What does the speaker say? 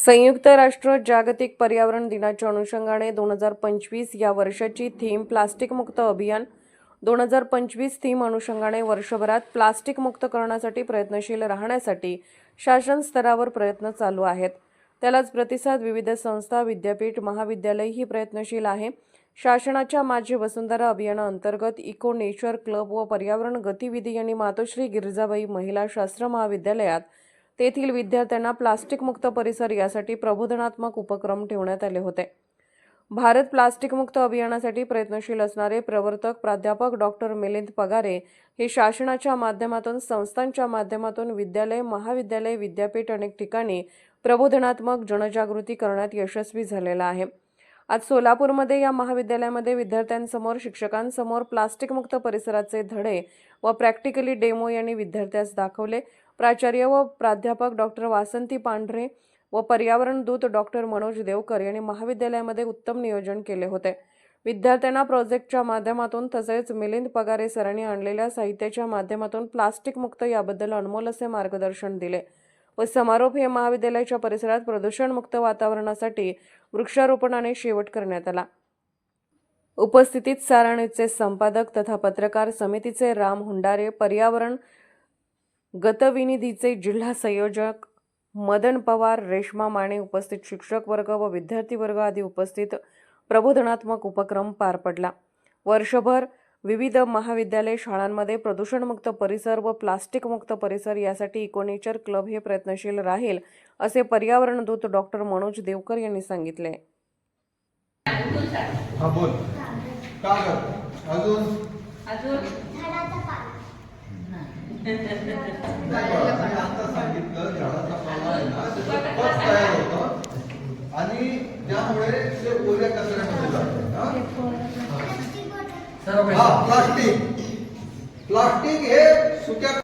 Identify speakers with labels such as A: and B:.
A: संयुक्त राष्ट्र जागतिक पर्यावरण दिनाच्या अनुषंगाने दोन हजार पंचवीस या वर्षाची थीम प्लास्टिक मुक्त अभियान दोन हजार पंचवीस थीम अनुषंगाने वर्षभरात प्लास्टिक मुक्त करण्यासाठी प्रयत्नशील राहण्यासाठी शासन स्तरावर प्रयत्न चालू आहेत. त्यालाच प्रतिसाद विविध संस्था विद्यापीठ महाविद्यालयही प्रयत्नशील आहे. शासनाच्या माझी वसुंधरा अभियानाअंतर्गत इको नेचर क्लब व पर्यावरण गतिविधी यांनी मातोश्री गिरजाबाई महिला शास्त्र महाविद्यालयात तेथील विद्यार्थ्यांना प्लास्टिक मुक्त परिसर यासाठी प्रबोधनात्मक उपक्रम ठेवण्यात आले होते. भारत प्लास्टिक मुक्त अभियानासाठी प्रयत्नशील असणारे प्रवर्तक प्राध्यापक डॉक्टर मिलिंद पगारे हे शासनाच्या माध्यमातून संस्थांच्या माध्यमातून विद्यालय महाविद्यालय विद्यापीठ अनेक ठिकाणी प्रबोधनात्मक जनजागृती करण्यात यशस्वी झालेला आहे. आज सोलापूरमध्ये या महाविद्यालयामध्ये विद्यार्थ्यांसमोर शिक्षकांसमोर प्लास्टिक मुक्त परिसराचे धडे व प्रॅक्टिकली डेमो यांनी विद्यार्थ्यास दाखवले. प्राचार्य व प्राध्यापक डॉक्टर वासंती पांढरे व पर्यावरण दूत डॉक्टर मनोज देवकर यांनी महाविद्यालयामध्ये उत्तम नियोजन केले होते. विद्यार्थ्यांना प्रोजेक्टच्या माध्यमातून तसेच मिलिंद पगारे सरांनी आणलेल्या साहित्याच्या माध्यमातून प्लास्टिक मुक्त याबद्दल अनमोल असे मार्गदर्शन दिले व समारोप हे महाविद्यालयाच्या परिसरात प्रदूषणमुक्त वातावरणासाठी वृक्षारोपणाने शेवट करण्यात आला. उपस्थितीत साराणीचे संपादक तथा पत्रकार समितीचे राम हुंडारे पर्यावरण गतविनिधीचे जिल्हा संयोजक मदन पवार रेश्मा माने उपस्थित शिक्षक वर्ग व विद्यार्थी वर्ग आदी उपस्थित प्रबोधनात्मक उपक्रम पार पडला. वर्षभर विविध महाविद्यालय शाळांमध्ये प्रदूषणमुक्त परिसर व प्लास्टिक मुक्त परिसर यासाठी इकोनेचर क्लब हे प्रयत्नशील राहील असे पर्यावरण दूत डॉक्टर मनोज देवकर यांनी सांगितले.
B: हा अजून? आता सांगितलं झाडाचा पाला आहे ना खत तयार होतं आणि त्यामुळे ते ओल्या कचऱ्यामध्ये जातं हा प्लास्टिक. प्लास्टिक हे सुक्या